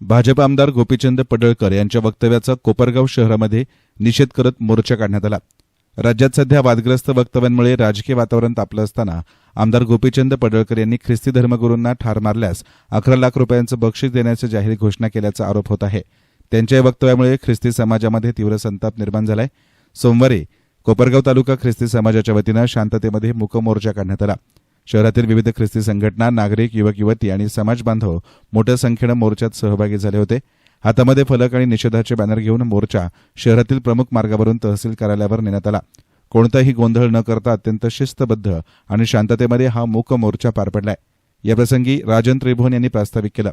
भाजप आमदार गोपीचंद पडळकर यांच्या वक्तव्याचा कोपरगाव शहरामध्ये निषेध करत मोर्चा काढण्यात आला. राज्यात सध्या वादग्रस्त वक्तव्यांमुळे राजकीय वातावरण तापलं असताना आमदार गोपीचंद पडळकर यांनी ख्रिस्ती धर्मगुरूंना ठार मारल्यास अकरा लाख रुपयांचं बक्षीस देण्याची जाहीर घोषणा केल्याचा आरोप होत आहे. त्यांच्या या वक्तव्यामुळे ख्रिस्ती समाजामध्ये तीव्र संताप निर्माण झालाय. सोमवारी कोपरगाव तालुका ख्रिस्ती समाजाच्या वतीनं शांततेमध्ये मूक मोर्चा काढण्यात आला. शहरातील विविध ख्रिस्ती संघटना नागरिक युवक युवती आणि समाज बांधव मोठ्या संख्येनं मोर्चात सहभागी झाले होते. हातामध्ये फलक आणि निषेधाचे बॅनर घेऊन मोर्चा शहरातील प्रमुख मार्गावरून तहसील कार्यालयावर नेण्यात आला. कोणताही गोंधळ न करता अत्यंत शिस्तबद्ध आणि शांततेमध्ये हा मूक मोर्चा पार पडलाय. याप्रसंगी राजन त्रिभुवन यांनी प्रास्ताविक केलं.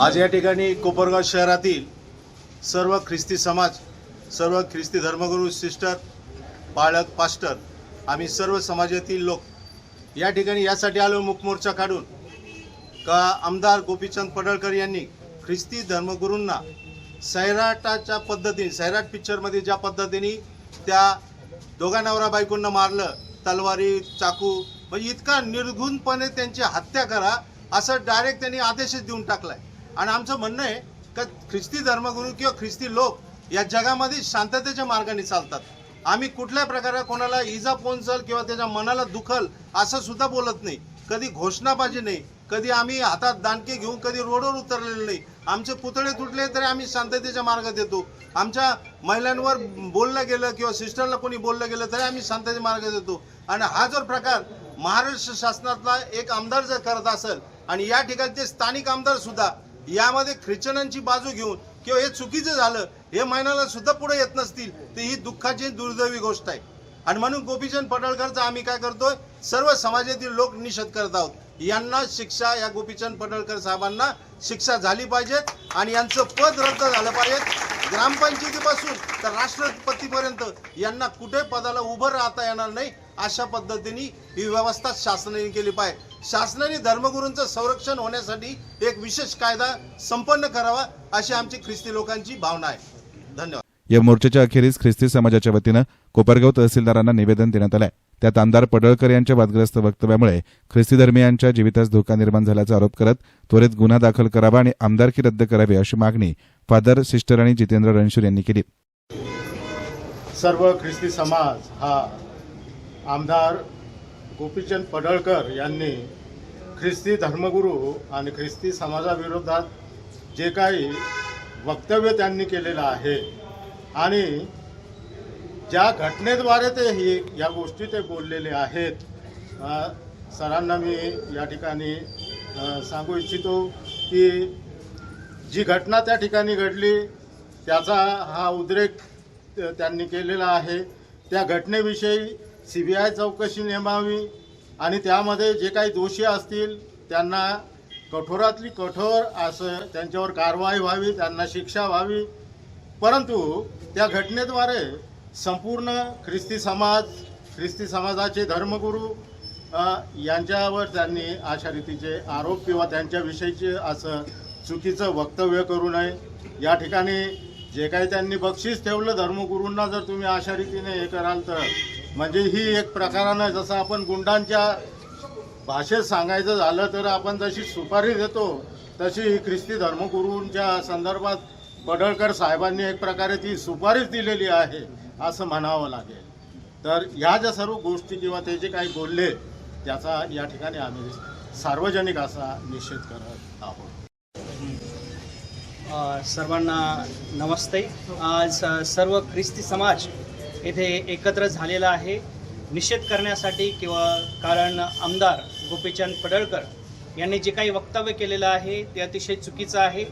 आज या ठिकाणी कोपरगाव शहरातील सर्व ख्रिस्ती समाज सर्व ख्रिस्ती धर्मगुरू सिस्टर पाळक पास्टर आम्ही सर्व समाजातील लोक या ठिकाणी यासाठी आलो मुखमोर्चा काढून. का आमदार गोपीचंद पडळकर यांनी ख्रिस्ती धर्मगुरूंना सैराटाच्या पद्धतीने सैराट पिक्चरमध्ये ज्या पद्धतीने त्या दोघा नवरा बायकोंना मारलं तलवारी चाकू म्हणजे इतका निर्घुणपणे त्यांची हत्या करा असं डायरेक्ट त्यांनी आदेशच देऊन टाकलाय. आणि आमचं म्हणणं आहे का ख्रिस्ती धर्मगुरू किंवा ख्रिस्ती लोक या जगामध्ये शांततेच्या मार्गाने चालतात. आम्ही कुठल्या प्रकारे कोणाला इजा पोहोचल किंवा त्याच्या मनाला दुखल असं सुद्धा बोलत नाही. कधी घोषणाबाजी नाही कधी आम्ही हातात दांडके घेऊन कधी रोडवर उतरलेले नाही. आमचे पुतळे तुटले तरी आम्ही शांततेच्या मार्गात येतो आमच्या महिलांवर बोललं गेलं किंवा सिस्टरला कोणी बोललं गेलं तरी आम्ही शांततेच्या मार्गात देतो. आणि हा जर प्रकार महाराष्ट्र शासनातला एक आमदार जर करत असेल आणि या ठिकाणचे स्थानिक आमदार सुद्धा यामध्ये ख्रिश्चनांची बाजू घेऊन किंवा हे चुकीचं झालं हे महिन्याला सुद्धा पुढे येत नसतील तर ही दुःखाची दुर्दैवी गोष्ट आहे. आणि म्हणून गोपीचंद पडळकरचा आम्ही काय करतोय सर्व समाजातील लोक निषेध करत आहोत. यांना शिक्षा या गोपीचंद पडळकर साहेबांना शिक्षा झाली पाहिजेत आणि यांचं पद रद्द झालं पाहिजे. ग्रामपंचायतीपासून तर राष्ट्रपतीपर्यंत यांना कुठे पदाला उभं राहता येणार नाही अशा पद्धतीने ही व्यवस्था शासनाने केली पाहिजे. शासनाने धर्मगुरूंचं संरक्षण होण्यासाठी एक विशेष कायदा संपन्न करावा अशी आमची ख्रिस्ती लोकांची भावना आहे. धन्यवाद. या मोर्चाच्या अखेरीस ख्रिस्ती समाजाच्या वतीनं कोपरगाव तहसीलदारांना निवेदन देण्यात आलंय. त्यात आमदार पडळकर यांच्या वादग्रस्त वक्तव्यामुळे ख्रिस्ती धर्मियांच्या जीवितास धोका निर्माण झाल्याचा आरोप करत त्वरित गुन्हा दाखल करावा आणि आमदारकी रद्द करावी अशी मागणी फादर सिस्टर आणि जितेंद्र रणशूर यांनी केली. सर्व ख्रिस्ती समाज हा आमदार गोपीचंद पडळकर यांनी ख्रिस्ती धर्मगुरू आणि ख्रिस्ती समाजाविरोधात जे काही वक्तव्य त्यांनी केलेलं आहे आणि ज्या घटनेद्वारे ते ही या गोष्टी ते बोललेले आहेत सरांना मी या ठिकाणी सांगू इच्छितो की जी घटना त्या ठिकाणी घडली त्याचा हा उद्रेक त्यांनी केलेला आहे. त्या घटनेविषयी सी बी आय चौकशी नेमावी आणि त्यामध्ये जे काही दोषी असतील त्यांना कठोरातली कठोर असं त्यांच्यावर कारवाई व्हावी त्यांना शिक्षा व्हावी. परंतु त्या घटनेद्वारे संपूर्ण ख्रिस्ती समाज ख्रिस्ती समाजाचे धर्मगुरू यांच्यावर त्यांनी अशा रीतीचे आरोप किंवा त्यांच्याविषयीचे असं चुकीचं वक्तव्य करू नये. या ठिकाणी जे काही त्यांनी बक्षीस ठेवलं धर्मगुरूंना जर तुम्ही अशा रीतीने हे कराल तर म्हणजे ही एक प्रकारानं जसं आपण गुंडांच्या भाषेत सांगायचं झालं तर आपण जशी सुपारी देतो तशी ख्रिस्ती धर्मगुरूंच्या संदर्भात पडळकर साहेबांनी एक प्रकारे ती सुपारीच दिलेली आहे असं म्हणावं लागेल. तर ह्या ज्या सर्व गोष्टी किंवा ते जे काही बोलले त्याचा या ठिकाणी आम्ही सार्वजनिक असा निषेध करत आहोत. सर्वांना नमस्ते. आज सर्व ख्रिस्ती समाज येथे एकत्र झालेला आहे. निषेध करण्यासाठी किंवा कारण आमदार गोपीचंद पडळकर यांनी जे काही वक्तव्य केलेलं आहे ते अतिशय चुकीचं आहे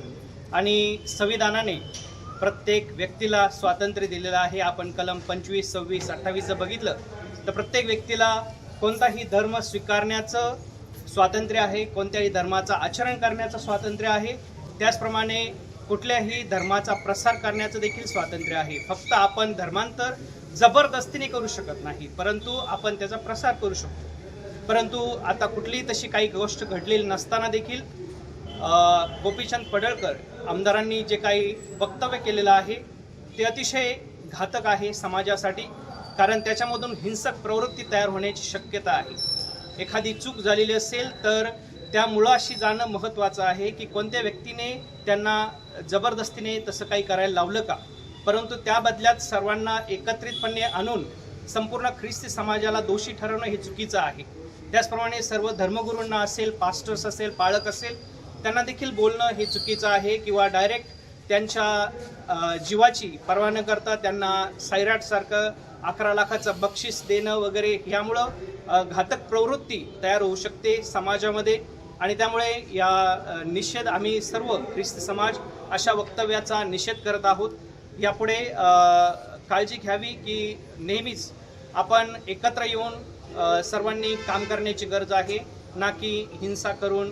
आणि संविधानाने प्रत्येक व्यक्तीला स्वातंत्र्य दिलेलं आहे. आपण कलम पंचवीस सव्वीस अठ्ठावीस जर बघितलं तर प्रत्येक व्यक्तीला कोणताही धर्म स्वीकारण्याचं स्वातंत्र्य आहे कोणत्याही धर्माचं आचरण करण्याचं स्वातंत्र्य आहे. त्याचप्रमाणे कुठल्याही धर्माचा प्रसार करण्याचं देखील स्वातंत्र्य आहे. फक्त आपण धर्मांतर जबरदस्तीने करू शकत नाही परंतु आपण त्याचा प्रसार करू शकतो. परंतु आता कुठलीही तशी काही गोष्ट घडलेली नसताना देखील गोपीचंद पडळकर आमदारांनी जे काही वक्तव्य केलेलं आहे ते अतिशय घातक आहे समाजासाठी कारण त्याच्यामधून हिंसक प्रवृत्ती तयार होण्याची शक्यता आहे. एखादी चूक झालेली असेल तर त्या मुळाशी जाणं महत्त्वाचं आहे की कोणत्या व्यक्तीने त्यांना जबरदस्तीने तसं काही करायला लावलं का? परंतु त्या बदल्यात सर्वांना एकत्रितपणे आणून संपूर्ण ख्रिस्ती समाजाला दोषी ठरवणं हे चुकीचं आहे. त्याचप्रमाणे सर्व धर्मगुरूंना असेल पास्टर्स असेल पाळक असेल त्यांना देखील बोलणं हे चुकीचं आहे किंवा डायरेक्ट त्यांच्या जीवाची पर्वा न करता त्यांना सायराटसारखं अकरा लाखाचं बक्षीस देणं वगैरे ह्यामुळं घातक प्रवृत्ती तयार होऊ शकते समाजामध्ये. आणि त्यामुळे या निषेध आम्ही सर्व ख्रिस्ती समाज अशा वक्तव्याचा निषेध करत आहोत. यापुढे काळजी घ्यावी की नेहमीच आपण एकत्र येऊन सर्वांनी काम करण्याची गरज आहे ना की हिंसा करून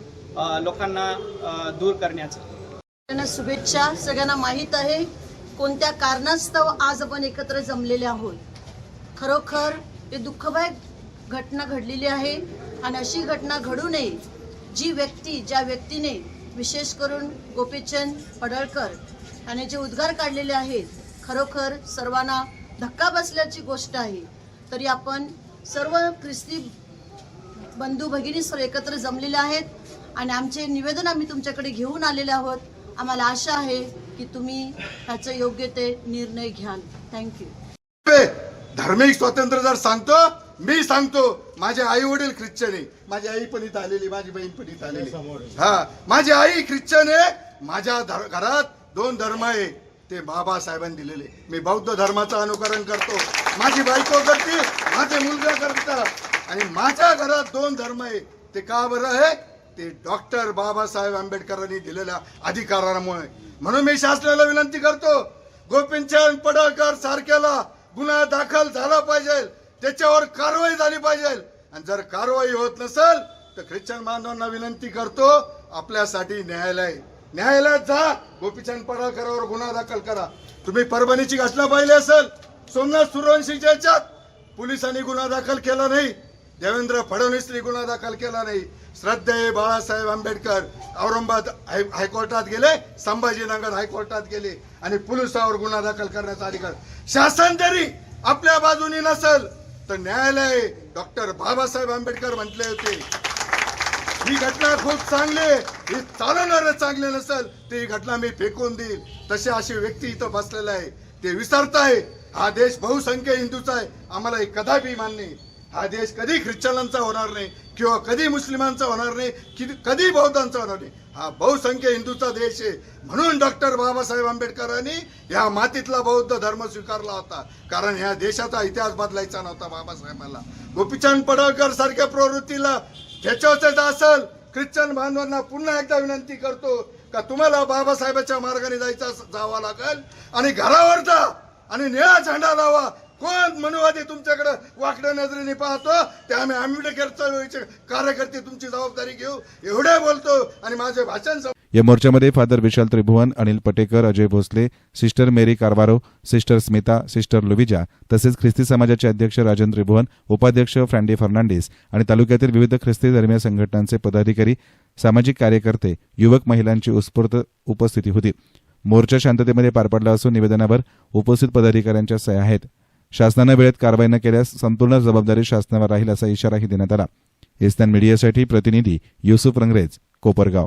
लोकांना दूर करण्याचं. सगळ्यांना शुभेच्छा. सगळ्यांना माहीत आहे कोणत्या कारणास्तव आज आपण एकत्र जमलेले आहोत? खरोखर हे दुःखदायक घटना घडलेली आहे आणि अशी घटना घडू नये जी व्यक्ती ज्या व्यक्तीने विशेष करून गोपीचंद पडळकर याने जे उद्गार काढलेले आहेत खरोखर सर्वांना धक्का बसल्याची गोष्ट आहे. तरी आपण सर्व ख्रिस्ती बंधू भगिनी सर्व एकत्र जमलेले आहेत आणि आमचे निवेदन आम्ही तुमच्याकडे घेऊन आलेले आहोत. आम्हाला आशा आहे की तुम्ही ह्याचं योग्य ते निर्णय घ्याल. थँक्यू धार्मिक स्वातंत्र्य जर सांगतो मी सांगतो माझे आई वडील ख्रिश्चन आहे. माझी आई पण इथं आलेली माझी बहीण पण इथं आलेली. हा माझी आई ख्रिश्चन आहे. माझ्या धर- घरात दोन धर्म आहे ते बाबासाहेबांनी दिलेले. मी बौद्ध धर्माचं अनुकरण करतो. माझी बायको करते माझे मुलगा करतात. आणि माझ्या घरात दोन धर्म आहे. ते का बरं आहे? ते डॉक्टर बाबासाहेब आंबेडकरांनी दिलेल्या अधिकारामुळे. म्हणून मी शासनाला विनंती करतो गोपीचंद पडळकर सारख्याला गुन्हा दाखल झाला पाहिजे. त्याच्यावर कारवाई झाली पाहिजे. आणि जर कारवाई होत नसेल तर ख्रिश्चन बांधवांना विनंती करतो आपल्यासाठी न्यायालय न्यायालयात जा गोपीचंद पडळकरावर गुन्हा दाखल करा. तुम्ही परभणीची घटना पाहिली असेल सोमनाथ सूर्यवंशीच्या याच्यात. पोलिसांनी गुन्हा दाखल केला नाही. देवेंद्र फडणवीसनी गुन्हा दाखल केला नाही. श्रद्धेय बाळासाहेब आंबेडकर औरंगाबाद हाय- हायकोर्टात गेले संभाजीनगर हायकोर्टात गेले आणि पोलिसावर गुन्हा दाखल करण्याचा अधिकार. शासन जरी आपल्या बाजूनी नसेल तर न्यायालय डॉक्टर बाबासाहेब आंबेडकर म्हटले होते. ही घटना खूप चांगली आहे. चालवणार चांगले नसेल तर ही घटना मी फेकून देईल तसे अशी व्यक्ती इथं बसलेले आहे. ते विसरताय हा देश बहुसंख्य हिंदूचा आहे. आम्हाला हे कदापि मान्य नाही. हा देश कधी ख्रिश्चनांचा होणार नाही किंवा कधी मुस्लिमांचा होणार नाही कि कधी बौद्धांचा होणार नाही. हा बहुसंख्य हिंदूचा देश आहे. म्हणून डॉक्टर बाबासाहेब आंबेडकरांनी या मातीतला बौद्ध धर्म स्वीकारला होता. कारण ह्या देशाचा इतिहास बदलायचा नव्हता बाबासाहेबांना. गोपीचंद पडळकर सारख्या प्रवृत्तीला ठेचवायचं असेल ख्रिश्चन बांधवांना पुन्हा एकदा विनंती करतो का तुम्हाला बाबासाहेबाच्या मार्गाने जायचं जावा लागेल? आणि घरावर जा आणि निळा झेंडा लावा. कोण मनुवादी तुमच्याकडे वाकड्या नजरेने पाहतो ते आम्ही आंबेडकरचा कार्यकर्ते तुमची जबाबदारी घेऊ. एवढे बोलतो आणि माझे भाषण या मोर्चामध्ये father Vishal Tribhuvan Anil Patekar Ajay Bhosale sister Mary कारवारो sister Smita sister लुविजा तसेच ख्रिस्ती समाजाचे अध्यक्ष राजन त्रिभुवन उपाध्यक्ष फ्रँडी फर्नांडिस आणि तालुक्यातील विविध ख्रिस्ती धर्मीय संघटनांचे पदाधिकारी सामाजिक कार्यकर्ते युवक महिलांची उत्स्फूर्त उपस्थिती होती. मोर्चा शांततेमध्ये पार पडला असून निवेदनावर उपस्थित पदाधिकाऱ्यांच्या सह्या आहेत. शासनानं वेळेत कारवाई न केल्यास संपूर्ण जबाबदारी शासनावर राहील असा इशाराही देण्यात आला. इस्तान मीडियासाठी प्रतिनिधी युसुफ रंगरेज कोपरगाव.